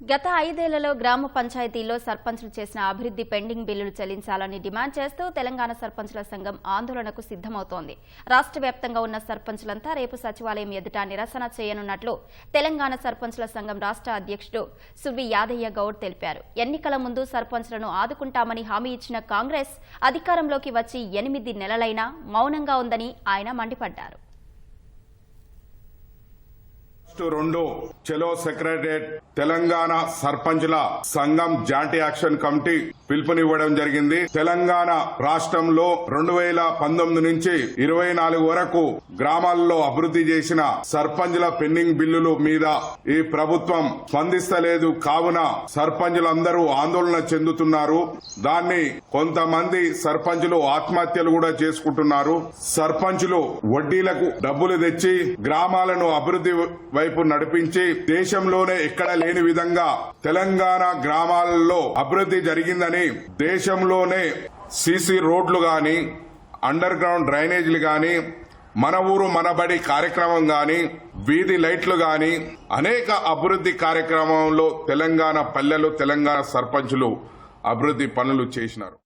గత ఐదేళ్ళలో గ్రామ పంచాయతీల్లో సర్పంచ్లు చేసిన అభివృద్ది పెండింగ్ బిల్లులు చెల్లించాలని డిమాండ్ చేస్తూ తెలంగాణ సర్పంచ్ల సంఘం ఆందోళనకు సిద్దమవుతోంది రాష్ట్ర వ్యాప్తంగా ఉన్న సర్పంచ్లంతా రేపు సచివాలయం ఎదుట నిరసన చేయనున్నట్లు తెలంగాణ సర్పంచ్ల సంఘం రాష్ట్ర అధ్యక్షుడు సువి యాదయ్య గౌడ్ తెలిపారు. ఎన్నికల ముందు సర్పంచ్లను ఆదుకుంటామని హామీ ఇచ్చిన కాంగ్రెస్ అధికారంలోకి వచ్చి ఎనిమిది నెలలైనా మౌనంగా ఉందని ఆయన మండిపడ్డారు. రెండు చెలో సెక్రటరియట్ తెలంగాణ సర్పంచ్ల సంఘం జాంటీ యాక్షన్ కమిటీ పిలుపునివ్వడం జరిగింది. తెలంగాణ రాష్ట్రంలో రెండు వేల పంతొమ్మిది నుంచి ఇరవై నాలుగు వరకు గ్రామాల్లో అభివృద్ధి చేసిన సర్పంచ్ల పెండింగ్ బిల్లులు మీద ఈ ప్రభుత్వం స్పందిస్తలేదు. కావున సర్పంచులందరూ ఆందోళన చెందుతున్నారు. దాన్ని కొంతమంది సర్పంచులు ఆత్మహత్యలు కూడా చేసుకుంటున్నారు. సర్పంచులు వడ్డీలకు డబ్బులు తెచ్చి గ్రామాలను అభివృద్ధి వైపు నడిపించి దేశంలోనే ఎక్కడ లేని విధంగా తెలంగాణ గ్రామాలలో అభివృద్ధి జరిగిందని దేశంలోనే సీసీ రోడ్లు గాని అండర్ గ్రౌండ్ డ్రైనేజీలు గాని మన ఊరు మనబడి కార్యక్రమం గాని వీధి లైట్లు గాని అనేక అభివృద్ధి కార్యక్రమంలో తెలంగాణ పల్లెలు తెలంగాణ సర్పంచులు అభివృద్ధి పనులు చేసినారు.